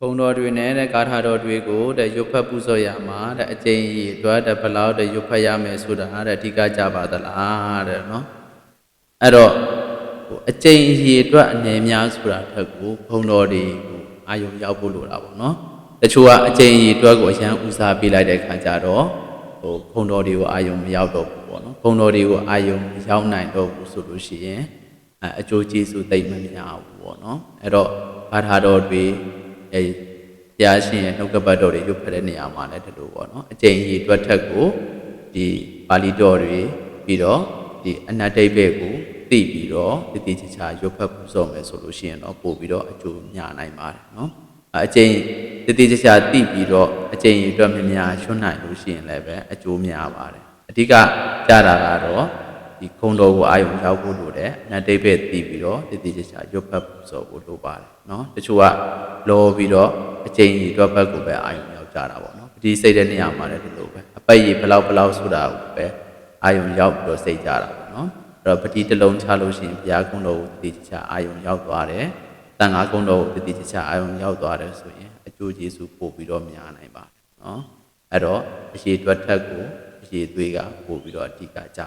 ဘုံတော်တွေနဲ့တဲ့ကာထာတော်တွေကိုတဲ့ရွတ်ဖတ်ပူဇော်ရမှာတဲ့အကျင့်ကြီးအတွက်တဲ့ဘယ်လောက်တဲ့ရွတ်ဖတ်ရမယ်ဆိုတာတဲ့အဓိကကြပါသလားတဲ့နော်အဲ့တော့ဟိုအကျင့်ကြီးအတွက်အနေများဆိုတာထက်ကိုဘုံတော်တွေဟိုအာယုံရောက်ဖို့လိုတာပေါ့နော်တချို့ကအကျင့်ကြီးအတွက်ကိုအရန်ဦးစားပေးလိုက်တဲ့ခါကျတော့ဟိုဘုံတော်တွေကိုအာယုံမရောက်တော့ဘူးပေါ့နော်ဘုံတော်တွေကိုအာယုံမရောက်နိုင်တော့ဘူးဆိုလို့ရှိရင်အဲအကျိုးကျေးဇူးသိမ့်မများဘူးပေါ့နော်အဲ့တော့ဘာသာတော်တွေ အဲတရားရှင်ရဲ့နှုတ်ကပတ်တော်တွေရုပ်ဖက်တဲ့နေရာမှာလည်းဒီလိုပေါ့နော်အကျင့်ကြီးအတွက်ထက်ကိုဒီပါဠိတော်တွေပြီးတော့ဒီအနတ္တိဘက်ကိုသိပြီးတော့တည်တည်ချာချာရုပ်ဖက်ပူဇော်မယ်ဆိုလို့ရှိရင်တော့ပို့ပြီးတော့အကျိုးများနိုင်ပါတယ်နော်အဲအကျင့်တည်တည်ချာချာသိပြီးတော့အကျင့်ကြီးအတွက်များများရွှွနိုင်လို့ရှိရင်လည်းပဲအကျိုးများပါတယ်အဓိကကြားတာကတော့ ဒီခုံတော်ကိုအာယုံရောက်ဖို့လိုတယ်အနတ္တိဘက်သိပြီးတော့တည်တည်ချာချာရုပ်ဖက်ပူဇော်ဖို့လိုပါတယ်နော်တချို့ကလောပြီးတော့အချိန်ကြီးအတွက်ဘက်ကိုပဲအာယုံရောက်ကြတာပေါ့နော်ပတိစိတ်တဲ့နေရာမှာလည်းဒီလိုပဲအပတ်ကြီးဘလောက်ဘလောက်ဆိုတာကိုပဲအာယုံရောက်ပြီးတော့စိတ်ကြတာပေါ့နော်အဲ့တော့ပတိတစ်လုံးချလို့ရှိရင်ဘုရားကုန်းတော်ကိုတတိချာအာယုံရောက်သွားတယ်တန်ခါကုန်းတော်ကိုတတိချာအာယုံရောက်သွားတယ်ဆိုရင်အကျိုးကျေးဇူးပို့ပြီးတော့များနိုင်ပါတယ်နော်အဲ့တော့အရှိအတွက်ထက်ကိုအရှိသွေးကပို့ပြီးတော့အဓိကကြတာ